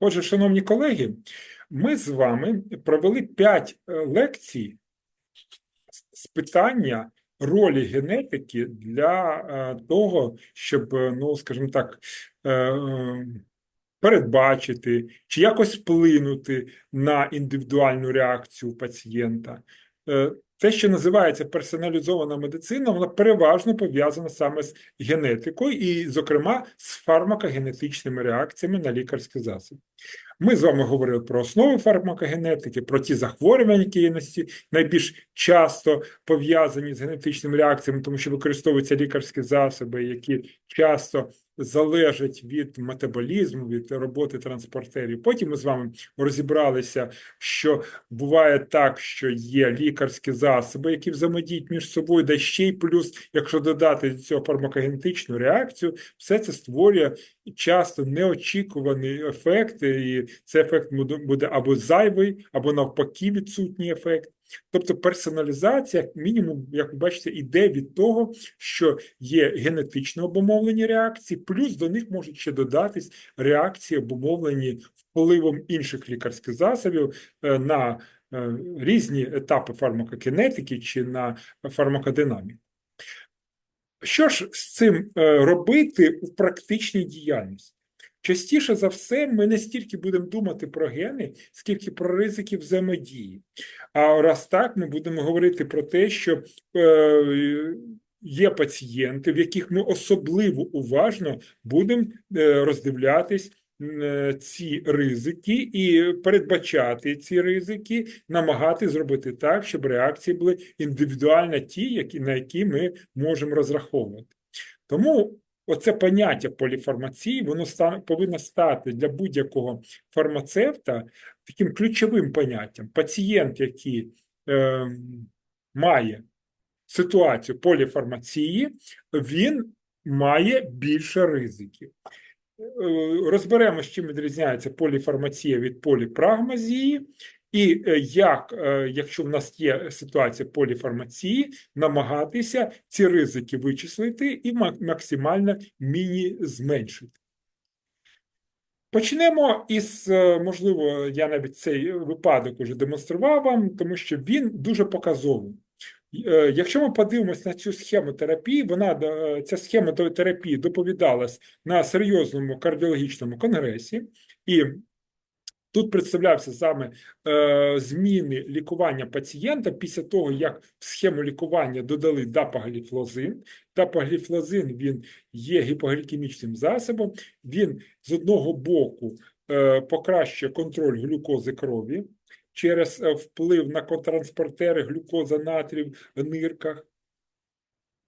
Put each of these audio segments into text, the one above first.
Отже, шановні колеги, ми з вами провели 5 лекцій з питання ролі генетики для е, того, щоб, е, ну, скажімо так, е, е, передбачити чи якось вплинути на індивідуальну реакцію пацієнта. Те, що називається персоналізована медицина, вона переважно пов'язана саме з генетикою і, зокрема, з фармакогенетичними реакціями на лікарські засоби. Ми з вами говорили про основи фармакогенетики, про ті захворювання, які є найбільш часто пов'язані з генетичними реакціями, тому що використовуються лікарські засоби, які часто залежать від метаболізму, від роботи транспортерів. Потім ми з вами розібралися, що буває так, що є лікарські засоби, які взаємодіють між собою, да ще й плюс, якщо додати до цього фармакогенетичну реакцію, все це створює часто неочікувані ефекти, і цей ефект буде або зайвий, або навпаки відсутній ефект. Тобто персоналізація, як мінімум, як ви бачите, іде від того, що є генетично обумовлені реакції, плюс до них можуть ще додатись реакції, обумовлені впливом інших лікарських засобів е, на е, різні етапи фармакокінетики чи на фармакодинаміку. Що ж з цим е, робити у практичній діяльності? Частіше за все, ми не стільки будемо думати про гени, скільки про ризики взаємодії. А раз так, ми будемо говорити про те, що е, є пацієнти, в яких ми особливо уважно будемо е, роздивлятись е, ці ризики і передбачати ці ризики, намагати зробити так, щоб реакції були індивідуально ті, які, на які ми можемо розраховувати. Тому оце поняття поліфармації, воно стане, повинно стати для будь-якого фармацевта таким ключовим поняттям. Пацієнт, який е, має ситуацію поліфармації, він має більше ризиків. Е, Розберемо, з чим відрізняється поліфармація від поліпрагмазії, і е, як, е, якщо в нас є ситуація поліфармації, намагатися ці ризики вичислити і максимально міні зменшити. Почнемо із, е, можливо, я навіть цей випадок уже демонстрував вам, тому що він дуже показовий. Якщо ми подивимось на цю схему терапії, вона ця схема терапії доповідалась на серйозному кардіологічному конгресі, і тут представлявся саме е, зміни лікування пацієнта після того, як в схему лікування додали дапагліфлозин. Дапагліфлозин він є гіпоглікемічним засобом. Він з одного боку е, покращує контроль глюкози крові через е, вплив на котранспортери глюкоза натрів в нирках.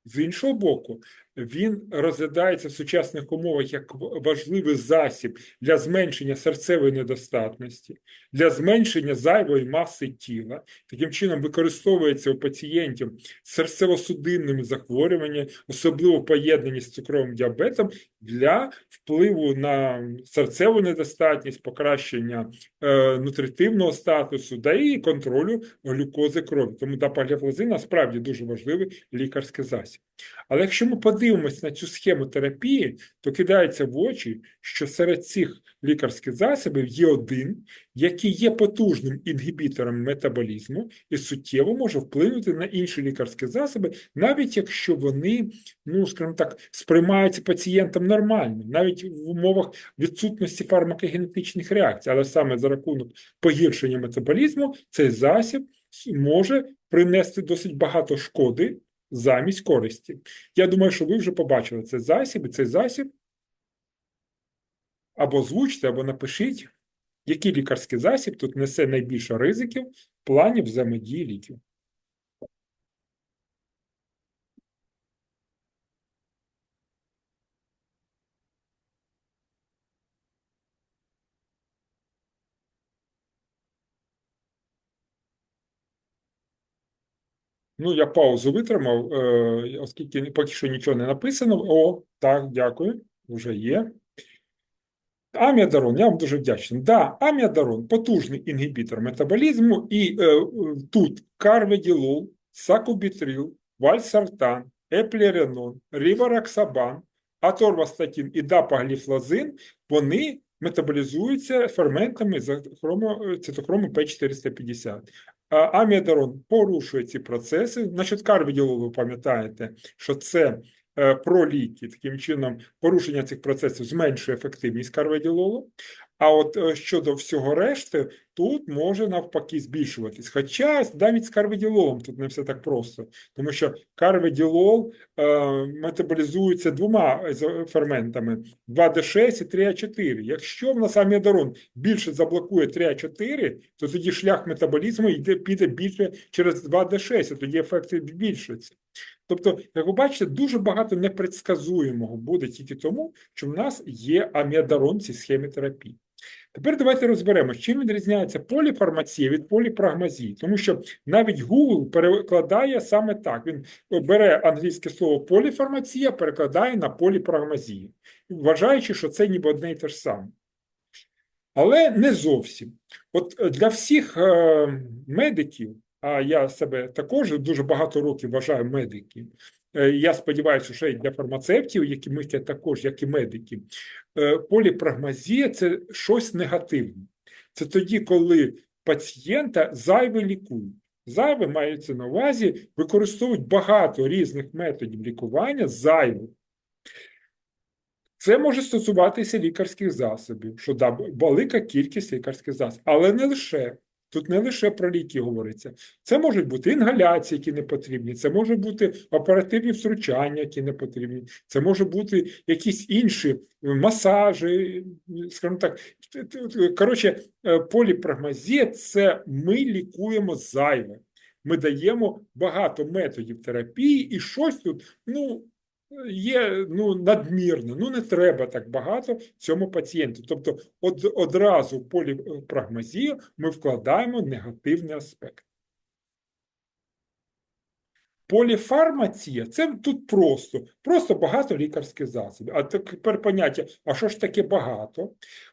З іншого боку, він розглядається в сучасних умовах як важливий засіб для зменшення серцевої недостатності, для зменшення зайвої маси тіла. Таким чином використовується у пацієнтів з серцево-судинними захворюваннями, особливо в поєднанні з цукровим діабетом, для впливу на серцеву недостатність, покращення е, нутритивного статусу да і контролю глюкози крові. Тому дапагліфлозин насправді дуже важливий лікарський засіб. Але якщо ми подивимось на цю схему терапії, то кидається в очі, що серед цих лікарських засобів є один, який є потужним інгібітором метаболізму і суттєво може вплинути на інші лікарські засоби, навіть якщо вони, ну скажімо так, сприймаються пацієнтом нормально, навіть в умовах відсутності фармакогенетичних реакцій, але саме за рахунок погіршення метаболізму цей засіб може принести досить багато шкоди замість користі. Я думаю, що ви вже побачили цей засіб, і цей засіб або озвучте, або напишіть, який лікарський засіб тут несе найбільше ризиків в плані взаємодії ліків. Ну, я паузу витримав, е, оскільки поки що нічого не написано. О, так, дякую, вже є. Аміадарон, я вам дуже вдячний. Да, аміадарон потужний інгібітор метаболізму, і е, тут карведілол, сакубітрил, вальсартан, еплеренон, рівараксабан, аторвастатин і дапагліфлозин, вони метаболізується ферментами цитохрому П450. А порушує ці процеси. Значить, карвідіолу, ви пам'ятаєте, що це про ліки. Таким чином, порушення цих процесів зменшує ефективність карведілолу. А от е, щодо всього решти, тут може навпаки збільшуватись. Хоча навіть з карведілолом тут не все так просто, тому що карведілол е, метаболізується двома е, ферментами 2D6 і 3А4. Якщо в нас аміодарон більше заблокує 3А4, то тоді шлях метаболізму йде, піде більше через 2D6, і тоді ефекти збільшуються. Тобто, як ви бачите, дуже багато непредсказуємого буде тільки тому, що в нас є аміадарон в цій схемі терапії. Тепер давайте розберемо, чим відрізняється поліфармація від поліпрагмазії, тому що навіть Google перекладає саме так. Він бере англійське слово поліфармація, перекладає на поліпрагмазію, вважаючи, що це ніби одне й те ж саме. Але не зовсім. От для всіх е, медиків, а я себе також дуже багато років вважаю медиків. Е, Я сподіваюся, що і для фармацевтів, які мислять також, як і медики, е, поліпрагмазія це щось негативне. Це тоді, коли пацієнта зайве лікують. Зайве мається на увазі, використовують багато різних методів лікування зайвих. Це може стосуватися лікарських засобів, що велика кількість лікарських засобів, але не лише. Тут не лише про ліки говориться. Це можуть бути інгаляції, які не потрібні, це можуть бути оперативні втручання, які не потрібні, це може бути якісь інші масажі, скажімо так. Коротше, е, поліпрагмазія – це ми лікуємо зайве. Ми даємо багато методів терапії, і щось тут, ну, є ну, надмірно, ну не треба так багато цьому пацієнту. Тобто од, одразу в полі прагмазію ми вкладаємо негативний аспект. Поліфармація це тут просто, просто багато лікарських засобів. А тепер поняття, а що ж таке багато?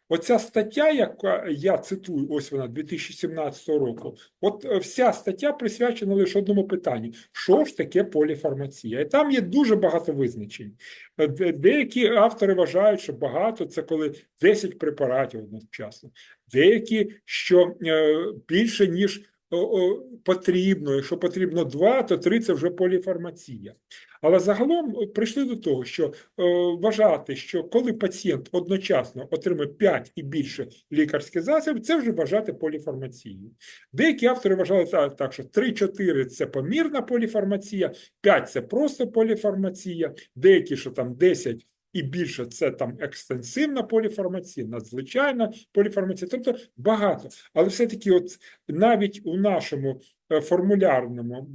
Оця стаття, яка я цитую, ось вона 2017 року, от е, вся стаття присвячена лише одному питанню: що ж таке поліфармація? І там є дуже багато визначень. Е, Деякі автори вважають, що багато це коли 10 препаратів одночасно, деякі, що е, більше, ніж потрібно. Якщо потрібно два, то три це вже поліфармація. Але загалом е, прийшли до того, що е, вважати, що коли пацієнт одночасно отримує 5 і більше лікарських засобів, це вже вважати поліфармацією. Деякі автори вважали так, що 3-4 це помірна поліфармація, 5 це просто поліфармація, деякі, що там 10 і більше це там екстенсивна поліформація, надзвичайна поліформація, тобто багато. Але все-таки, от навіть у нашому е, формулярному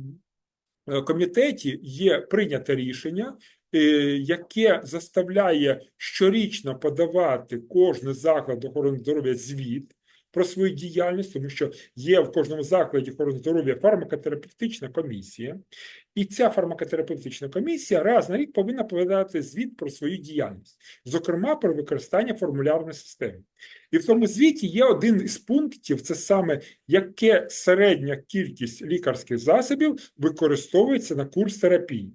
е, комітеті є прийнято рішення, е, яке заставляє щорічно подавати кожний заклад охорони здоров'я звіт про свою діяльність, тому що є в кожному закладі охорони здоров'я фармакотерапевтична комісія, і ця фармакотерапевтична комісія раз на рік повинна подати звіт про свою діяльність, зокрема про використання формулярної системи. І в тому звіті є один із пунктів: це саме яке середня кількість лікарських засобів використовується на курс терапії.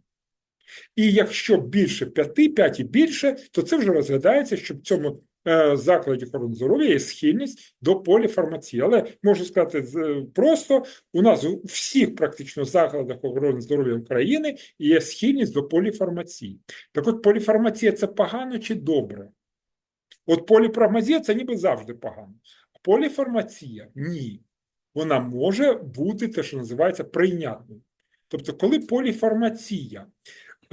І якщо більше 5, 5 і більше, то це вже розглядається, що в цьому е, закладі охорони здоров'я є схильність до поліфармації. Але можу сказати просто, у нас у всіх практично закладах охорони здоров'я України є схильність до поліфармації. Так от поліфармація це погано чи добре? От поліпрагмазія це ніби завжди погано. Поліфармація ні. Вона може бути те, що називається прийнятною. Тобто, коли поліфармація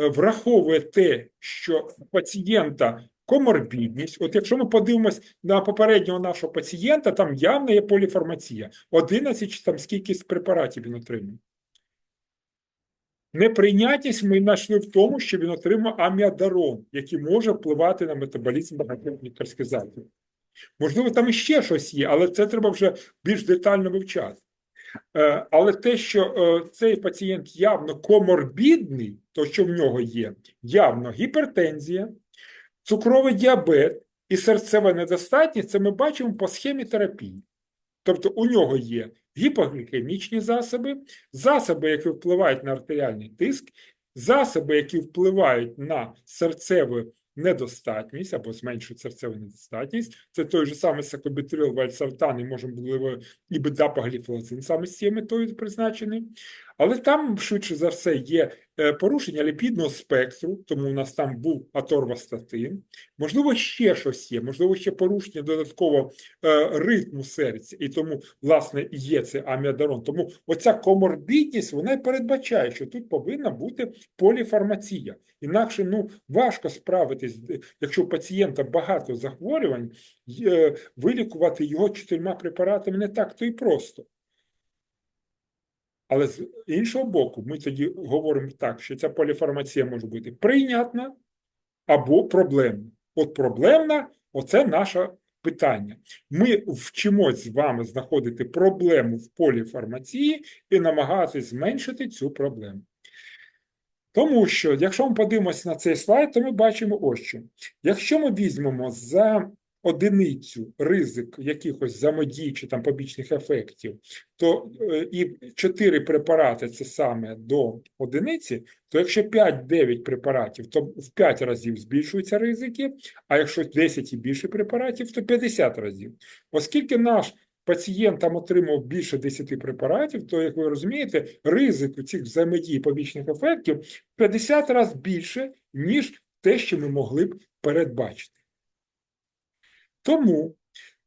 е, враховує те, що пацієнта коморбідність, от якщо ми подивимось на попереднього нашого пацієнта, там явно є поліфармація. 11 чи там скільки препаратів він отримав. Неприйнятність ми знайшли в тому, що він отримав аміадарон, який може впливати на метаболізм багатьох лікарських засобів. Можливо, там іще щось є, але це треба вже більш детально вивчати. Е, Але те, що е, цей пацієнт явно коморбідний, то що в нього є, явно гіпертензія, цукровий діабет і серцева недостатність, це ми бачимо по схемі терапії. Тобто у нього є гіпоглікемічні засоби, засоби, які впливають на артеріальний тиск, засоби, які впливають на серцеву недостатність або зменшує серцеву недостатність. Це той же самий сакобітрил, вальсартан і можливо і бедапагліфлозин саме з цією метою призначений. Але там, швидше за все, є е, порушення ліпідного спектру, тому у нас там був аторвастатин. Можливо, ще щось є, можливо, ще порушення додатково е, ритму серця, і тому, власне, є це аміадарон. Тому оця коморбідність, вона й передбачає, що тут повинна бути поліфармація. Інакше ну, важко справитись, якщо у пацієнта багато захворювань, е, вилікувати його чотирма препаратами не так то і просто. Але з іншого боку, ми тоді говоримо так, що ця поліфармація може бути прийнятна або проблемна. От проблемна оце наше питання. Ми вчимось з вами знаходити проблему в поліфармації і намагатися зменшити цю проблему. Тому що, якщо ми подивимося на цей слайд, то ми бачимо ось що. Якщо ми візьмемо за одиницю ризик якихось взаємодій чи там побічних ефектів, то е, і 4 препарати це саме до одиниці, то якщо 5-9 препаратів, то в 5 разів збільшуються ризики, а якщо 10 і більше препаратів, то 50 разів. Оскільки наш пацієнт там отримав більше 10 препаратів, то, як ви розумієте, ризик цих взаємодій побічних ефектів 50 разів більше, ніж те, що ми могли б передбачити. Тому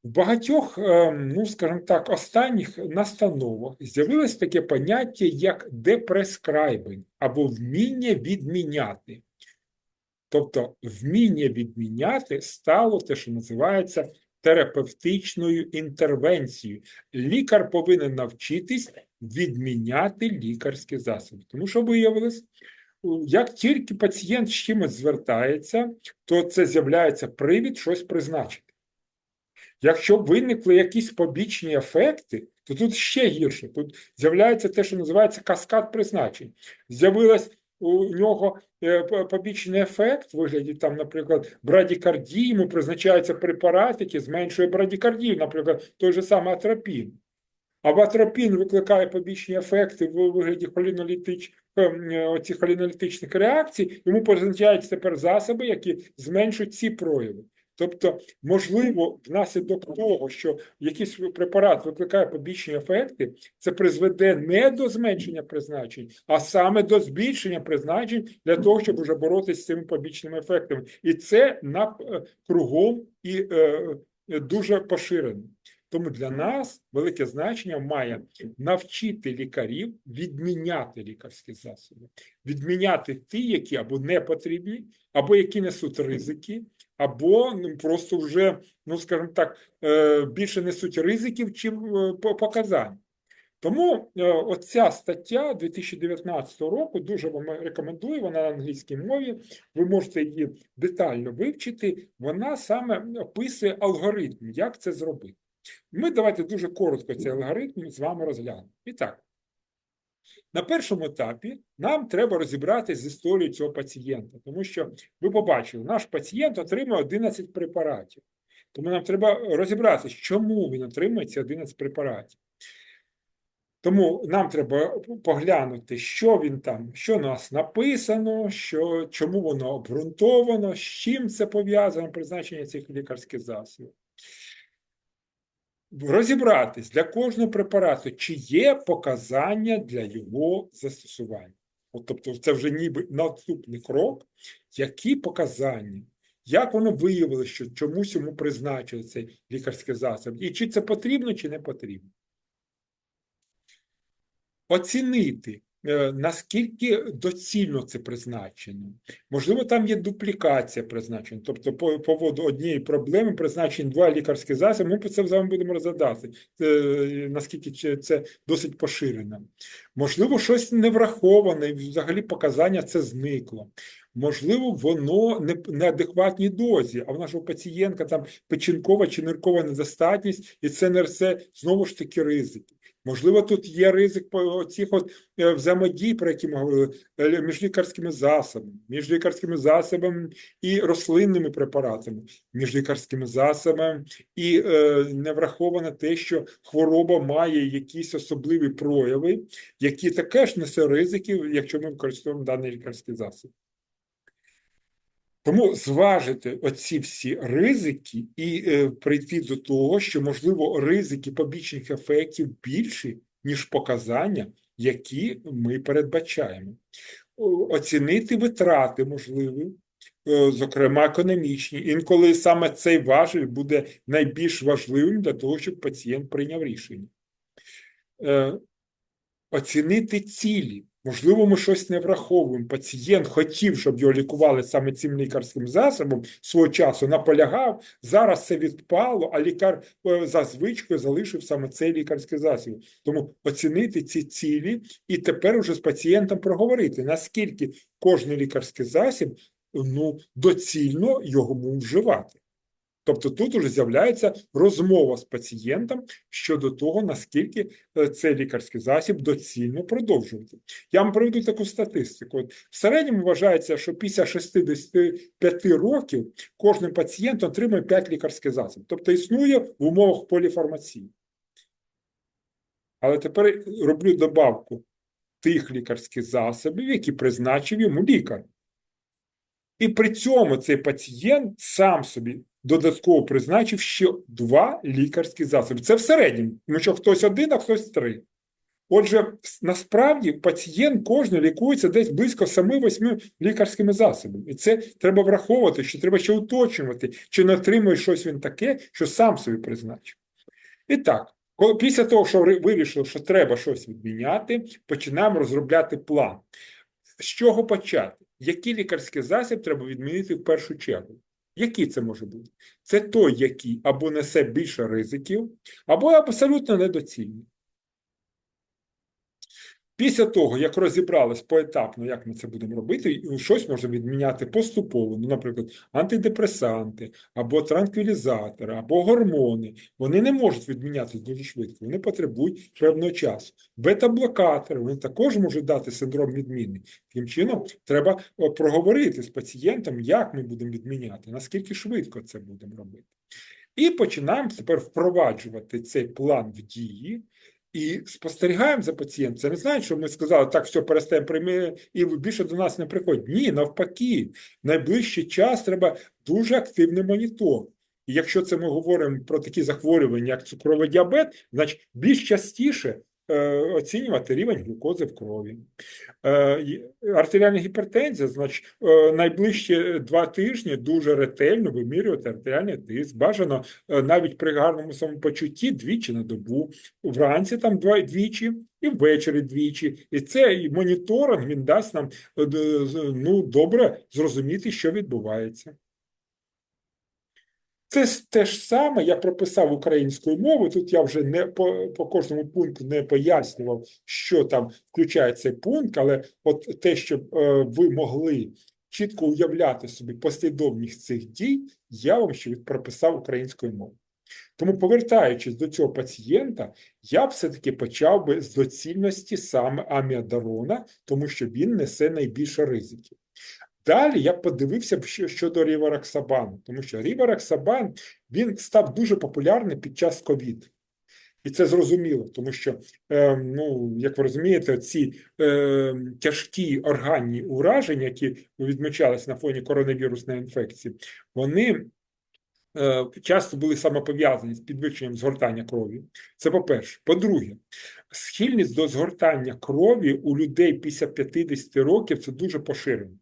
в багатьох, е, ну скажімо так, останніх настановах з'явилось таке поняття, як депрескрайбинг або вміння відміняти. Тобто вміння відміняти стало те, що називається терапевтичною інтервенцією. Лікар повинен навчитись відміняти лікарські засоби. Тому що виявилось, як тільки пацієнт з чимось звертається, то це з'являється привід щось призначити. Якщо виникли якісь побічні ефекти, то тут ще гірше. Тут з'являється те, що називається каскад призначень. З'явилась у нього е, побічний ефект, в вигляді там, наприклад, брадікардії, йому призначається препарат, який зменшує брадікардію, наприклад, той же самий атропін. А атропін викликає побічні ефекти в вигляді холінолітич, е, холінолітичних реакцій, йому призначаються тепер засоби, які зменшують ці прояви. Тобто, можливо, внаслідок того, що якийсь препарат викликає побічні ефекти, це призведе не до зменшення призначень, а саме до збільшення призначень для того, щоб вже боротися з цими побічними ефектами. І це на е, кругом і е, дуже поширено. Тому для нас велике значення має навчити лікарів відміняти лікарські засоби, відміняти ті, які або не потрібні, або які несуть ризики, або ну, просто вже, ну скажімо так, е, більше несуть ризиків, чим е, показань. Тому е, оця стаття 2019 року дуже вам рекомендую, вона на англійській мові, ви можете її детально вивчити. Вона саме описує алгоритм, як це зробити. Ми давайте дуже коротко цей алгоритм з вами розглянемо. І так, на першому етапі нам треба розібратися з історією цього пацієнта, тому що ви побачили, наш пацієнт отримує 11 препаратів. Тому нам треба розібратися, чому він отримує ці 11 препаратів. Тому нам треба поглянути, що він там, що у нас написано, що, чому воно обґрунтовано, з чим це пов'язано призначення цих лікарських засобів розібратись для кожного препарату, чи є показання для його застосування. От, Тобто, це вже ніби наступний крок, які показання, як воно виявилося, що чомусь йому призначили цей лікарський засіб, і чи це потрібно, чи не потрібно. Оцінити наскільки доцільно це призначено? Можливо, там є дуплікація призначень, тобто по поводу однієї проблеми призначені два лікарські засоби, ми це з вами будемо розглядати, е, наскільки це досить поширено. Можливо, щось не враховане, взагалі показання це зникло. Можливо, воно не неадекватній дозі, а в нашого пацієнта там печінкова чи ниркова недостатність, і це нерсе знову ж таки ризики. Можливо, тут є ризик цих от е, взаємодій, про які ми говорили, е, між лікарськими засобами, між лікарськими засобами і рослинними препаратами, між лікарськими засобами, і е, не враховано те, що хвороба має якісь особливі прояви, які також несе ризики, якщо ми використовуємо даний лікарський засіб. Тому зважити оці всі ризики і е, прийти до того, що, можливо, ризики побічних ефектів більші, ніж показання, які ми передбачаємо. Оцінити витрати можливі, е, зокрема економічні. Інколи саме цей важіль буде найбільш важливим для того, щоб пацієнт прийняв рішення. Е, Оцінити цілі. Можливо, ми щось не враховуємо. Пацієнт хотів, щоб його лікували саме цим лікарським засобом свого часу, наполягав. Зараз це відпало, а лікар е, за звичкою залишив саме цей лікарський засіб. Тому оцінити ці цілі і тепер уже з пацієнтом проговорити, наскільки кожний лікарський засіб ну, доцільно його вживати. Тобто тут уже з'являється розмова з пацієнтом щодо того, наскільки е, цей лікарський засіб доцільно продовжувати. Я вам приведу таку статистику. От в середньому вважається, що після 65 років кожен пацієнт отримує 5 лікарських засобів. Тобто існує в умовах поліфармації. Але тепер роблю добавку тих лікарських засобів, які призначив йому лікар. І при цьому цей пацієнт сам собі додатково призначив ще два лікарські засоби. Це в середньому, тому що хтось один, а хтось три. Отже, насправді пацієнт кожен лікується десь близько 7-8 лікарськими засобами. І це треба враховувати, що треба ще уточнювати, чи не отримує щось він таке, що сам собі призначив. І так, після того, що вирішили, що треба щось відміняти, починаємо розробляти план. З чого почати? Який лікарський засіб треба відмінити в першу чергу? Який це може бути? Це той, який або несе більше ризиків, або абсолютно недоцільний. Після того, як розібрались поетапно, як ми це будемо робити, щось можна відміняти поступово, ну, наприклад, антидепресанти, або транквілізатори, або гормони. Вони не можуть відмінятися дуже швидко, вони потребують певного часу. Бета-блокатори, вони також можуть дати синдром відміни. Таким чином, треба проговорити з пацієнтом, як ми будемо відміняти, наскільки швидко це будемо робити. І починаємо тепер впроваджувати цей план в дії. І спостерігаємо за пацієнтом. Це не значить, що ми сказали, так, все, перестаємо прийми, і більше до нас не приходять. Ні, навпаки, найближчий час треба дуже активний монітор. І якщо це ми говоримо про такі захворювання, як цукровий діабет, значить більш частіше оцінювати рівень глюкози в крові. Е, артеріальна гіпертензія, значить, е, найближчі два тижні дуже ретельно вимірювати артеріальний тиск. Бажано навіть при гарному самопочутті двічі на добу, вранці там двічі і ввечері двічі. І цей моніторинг він дасть нам ну, добре зрозуміти, що відбувається. Це те ж саме я прописав українською мовою. Тут я вже не по по кожному пункту не пояснював, що там включає цей пункт, але от те, щоб е, ви могли чітко уявляти собі послідовність цих дій, я вам ще прописав українською мовою. Тому, повертаючись до цього пацієнта, я б все-таки почав би з доцільності саме аміадарона, тому що він несе найбільше ризиків. Далі я подивився щодо Рівараксабану, тому що Рівараксабан він став дуже популярний під час ковід. І це зрозуміло, тому що, е, ну, як ви розумієте, ці е, тяжкі органні ураження, які відмічалися на фоні коронавірусної інфекції, вони е, часто були саме пов'язані з підвищенням згортання крові. Це по-перше. По-друге, схильність до згортання крові у людей після 50 років це дуже поширено.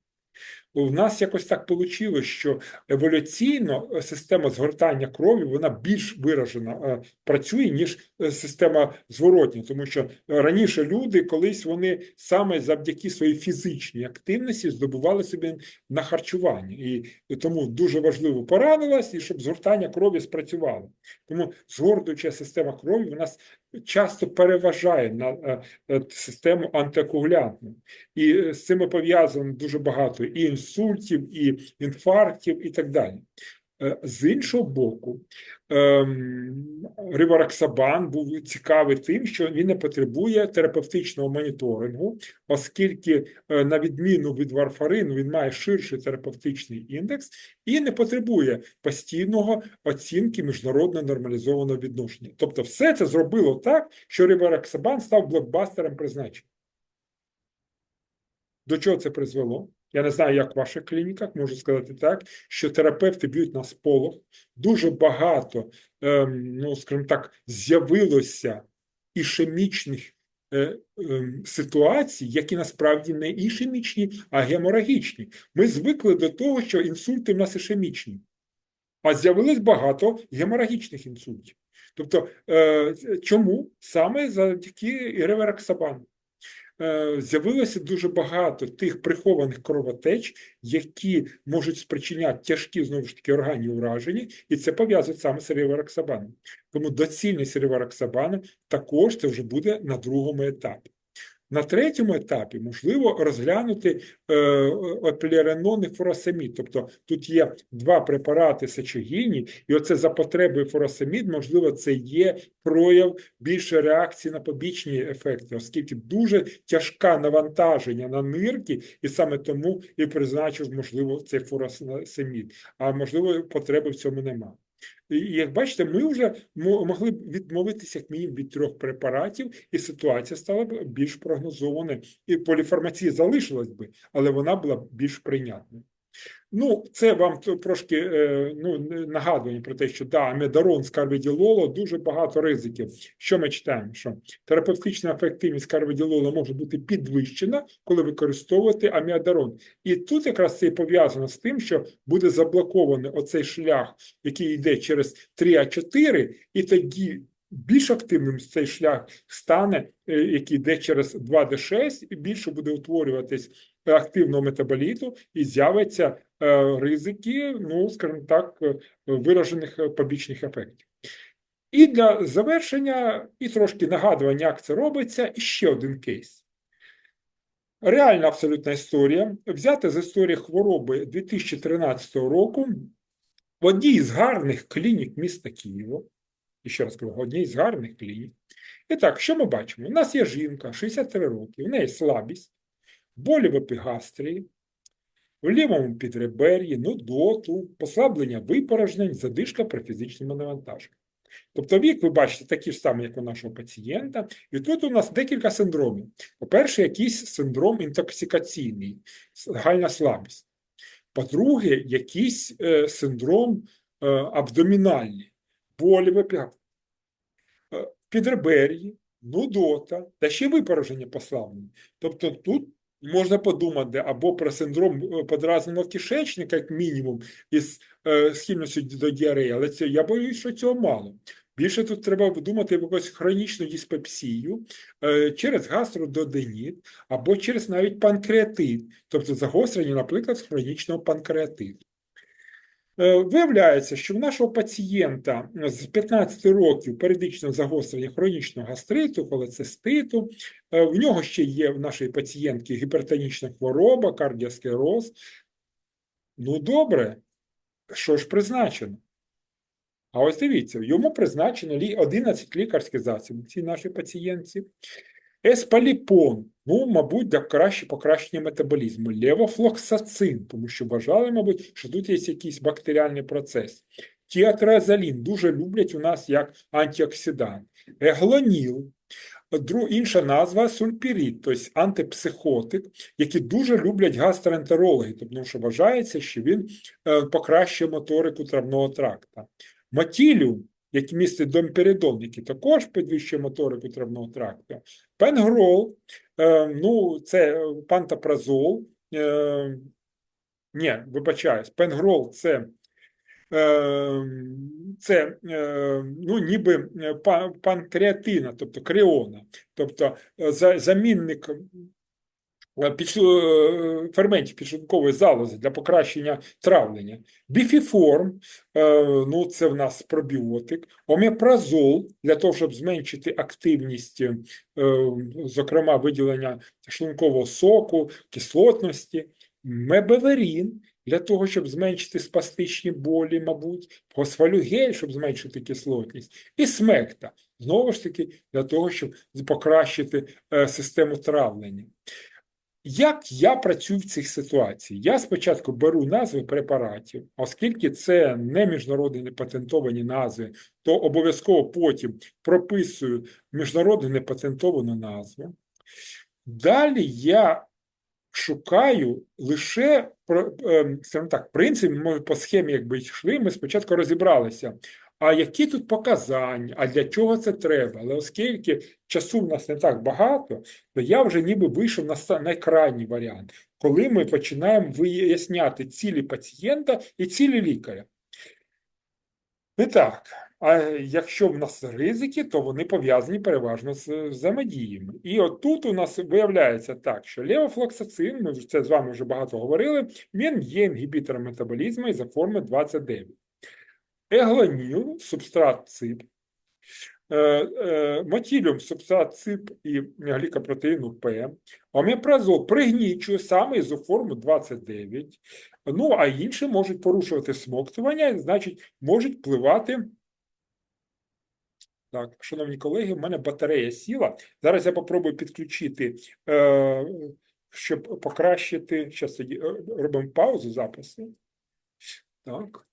У нас якось так вийшло, що еволюційно е, система згортання крові вона більш виражена е, працює, ніж е, система зворотня, тому що раніше люди колись вони саме завдяки своїй фізичній активності здобували собі на харчування, і тому дуже важливо поранилась, і щоб згортання крові спрацювало. Тому згортуюча система крові у нас часто переважає на систему антикоагулянтну. і з цим пов'язано дуже багато і інсультів, і інфарктів, і так далі. Е, з іншого боку, ем, Ривараксабан був цікавий тим, що він не потребує терапевтичного моніторингу, оскільки, е, на відміну від варфарину, він має ширший терапевтичний індекс і не потребує постійного оцінки міжнародно нормалізованого відношення. Тобто, все це зробило так, що Ривараксабан став блокбастером призначення. До чого це призвело? Я не знаю, як в ваших клініках, можу сказати так, що терапевти б'ють на сполох. Дуже багато, ем, ну, скажімо так, з'явилося ішемічних е, ем, ситуацій, які насправді не ішемічні, а геморагічні. Ми звикли до того, що інсульти в нас ішемічні, а з'явилось багато геморагічних інсультів. Тобто, е, чому саме завдяки ревераксабану? Е, З'явилося дуже багато тих прихованих кровотеч, які можуть спричиняти тяжкі знову ж таки органні ураження, і це пов'язують саме з ревароксабаном. Тому доцільність ревароксабану також це вже буде на другому етапі. На третьому етапі можливо розглянути е, поліаренон і фуросемід. Тобто тут є два препарати сечогінні, і оце за потребою фуросемід, можливо, це є прояв більше реакції на побічні ефекти, оскільки дуже тяжке навантаження на нирки, і саме тому і призначив, можливо, цей фуросемід. А можливо, потреби в цьому немає. І як бачите, ми вже могли б відмовитися як мінімум від трьох препаратів, і ситуація стала б більш прогнозованою. І поліфармація залишилась би, але вона була б більш прийнятною. Ну, це вам трошки е, ну, нагадування про те, що да, амедарон з дуже багато ризиків. Що ми читаємо? Що терапевтична ефективність карвіділолу може бути підвищена, коли використовувати аміадарон. І тут якраз це пов'язано з тим, що буде заблокований оцей шлях, який йде через 3А4, і тоді. Більш активним цей шлях стане, е, який йде через 2D6, і більше буде утворюватись активного метаболіту, і з'явиться Е, ризики, ну, скажімо так, е, виражених е, побічних ефектів. І для завершення, і трошки нагадування, як це робиться, і ще один кейс. Реальна абсолютна історія. Взята з історії хвороби 2013 року в одній з гарних клінік міста Києва. І ще раз кажу, одній з гарних клінік. І так, що ми бачимо? У нас є жінка 63 роки, в неї слабість, болі в епігастрії, в лівому підребер'ї, нудоту, послаблення випорожнень, задишка при фізичному навантаженні. Тобто вік, ви бачите, такий ж самий, як у нашого пацієнта. І тут у нас декілька синдромів. По-перше, якийсь синдром інтоксикаційний, загальна слабість. По-друге, якийсь е, синдром е, абдомінальний, болі в е, підребер'ї, нудота та ще випороження послаблення. Тобто тут Можна подумати або про синдром е, подразненого кишечника, як мінімум, із е, схильністю до діареї, але це я боюсь, що цього мало. Більше тут треба думати про якусь хронічну диспепсію е, через гастрододеніт або через навіть панкреатит, тобто загострення, наприклад, хронічного панкреатиту. Е, виявляється, що в нашого пацієнта з 15 років періодичного загострення хронічного гастриту, холециститу, е, в нього ще є в нашої пацієнтки гіпертонічна хвороба, кардіосклероз. Ну, добре, що ж призначено? А ось дивіться, йому призначено 11 лікарських засобів цій нашій пацієнтці. Еспаліпон, ну, мабуть, для краще покращення метаболізму, левофлоксацин, тому що вважали, мабуть, що тут є якийсь бактеріальний процес. Тіатразалін дуже люблять у нас як антиоксидант. Еглоніл, інша назва сульпірід, тобто антипсихотик, які дуже люблять гастроентерологи, тому що вважається, що він е, покращує моторику травного тракта. Мотіліум які містять домперидон, який також підвищує моторику травного тракту. Пенгрол, е, ну, це пантопразол, е, ні, вибачаюсь, пенгрол це е, це ну, ніби панкреатина, тобто креона, тобто замінник ферментів підшлункової залози для покращення травлення. Біфіформ, е, ну це в нас пробіотик, омепразол для того, щоб зменшити активність, зокрема, виділення шлункового соку, кислотності, мебеверін для того, щоб зменшити спастичні болі, мабуть, фосфалюгель, щоб зменшити кислотність, і смекта, знову ж таки, для того, щоб покращити систему травлення. Як я працюю в цих ситуаціях? Я спочатку беру назви препаратів, оскільки це не міжнародні непатентовані назви, то обов'язково потім прописую міжнародну непатентовану назву. Далі я шукаю лише про- ем, так, в принципі, ми по схемі, якби йшли, ми спочатку розібралися. А які тут показання, а для чого це треба? Але оскільки часу в нас не так багато, то я вже ніби вийшов на ста- на варіант, коли ми починаємо виясняти цілі пацієнта і цілі лікаря. І так, а якщо в нас ризики, то вони пов'язані переважно з взаємодіями. І от тут у нас виявляється так, що левофлоксацин, ми це з вами вже багато говорили, він є інгібітором метаболізму із форми 29. Еглоніл, субстрат цип, е, е, мотіліум, субстрат цип і глікопротеїну П, омепразол пригнічує саме ізоформу 29, ну а інші можуть порушувати смоктування, значить, можуть впливати. Так, шановні колеги, в мене батарея сіла. Зараз я попробую підключити, е, щоб покращити. Зараз тоді робимо паузу запису. Так.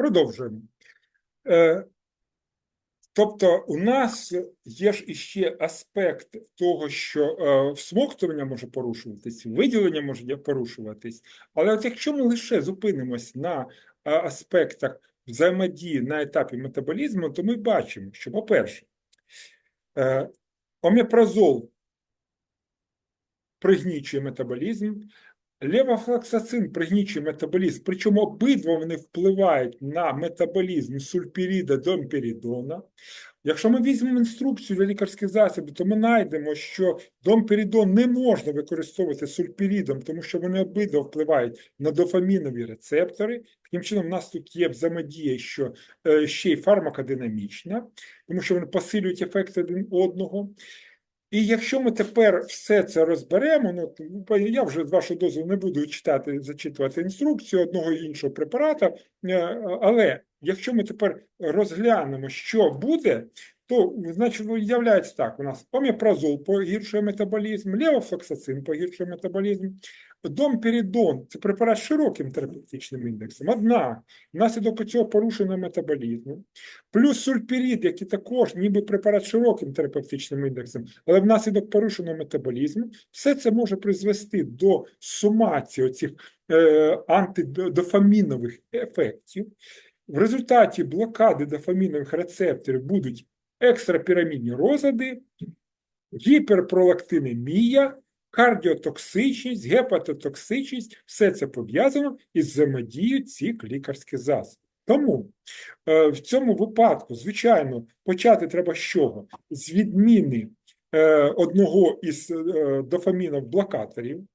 Продовжуємо. Е, Тобто, у нас є ж іще аспект того, що е, всмоктування може порушуватись, виділення може порушуватись. Але от якщо ми лише зупинимось на е, аспектах взаємодії на етапі метаболізму, то ми бачимо, що, по-перше, е, омепразол пригнічує метаболізм, левофлоксацин пригнічує метаболізм, причому обидва вони впливають на метаболізм сульпіріда домперідона. Якщо ми візьмемо інструкцію для лікарських засобів, то ми знайдемо, що домперідон не можна використовувати сульпірідом, тому що вони обидва впливають на дофамінові рецептори. Таким чином, у нас тут є взаємодія, що е, ще й фармакодинамічна, тому що вони посилюють ефект один одного. І якщо ми тепер все це розберемо, ну я вже з вашого дозволу не буду читати, зачитувати інструкцію одного іншого препарата, е, але якщо ми тепер розглянемо, що буде, то значить виявляється так: у нас оміпразол погіршує метаболізм, левофлоксацин погіршує метаболізм, домперідон це препарат з широким терапевтичним індексом. Однак, внаслідок цього порушення метаболізму, плюс сульпірід, який також ніби препарат з широким терапевтичним індексом, але внаслідок порушеного метаболізму, все це може призвести до сумації оцих е, антидофамінових ефектів. В результаті блокади дофамінових рецепторів будуть екстрапірамідні розлади, гіперпролактинемія, кардіотоксичність, гепатотоксичність все це пов'язано із взаємодією цих лікарських засобів. Тому е, в цьому випадку, звичайно, почати треба з чого? З відміни е, одного із е, дофамінов блокаторів.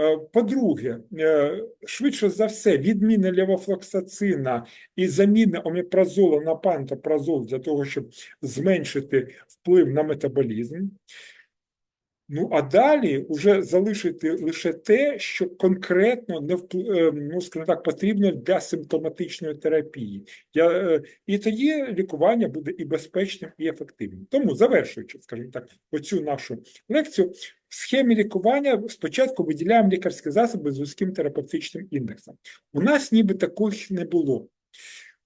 Е, По-друге, е, швидше за все, відміни левофлоксацина і заміни омепразолу на пантопразол для того, щоб зменшити вплив на метаболізм. Ну, а далі вже залишити лише те, що конкретно не е, ну, скажімо так, потрібно для симптоматичної терапії. Я, е, і тоді лікування буде і безпечним, і ефективним. Тому, завершуючи, скажімо так, оцю нашу лекцію, в схемі лікування спочатку виділяємо лікарські засоби з вузьким терапевтичним індексом. У нас ніби таких не було.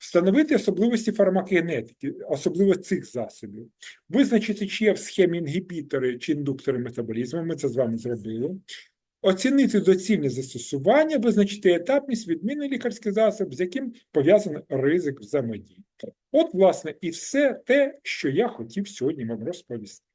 Встановити особливості фармакогенетики, особливо цих засобів, визначити, чи є в схемі інгібітори чи індуктори метаболізму, ми це з вами зробили. Оцінити доцільне застосування, визначити етапність відміни лікарських засобів, з яким пов'язаний ризик взаємодії. От, власне, і все те, що я хотів сьогодні вам розповісти.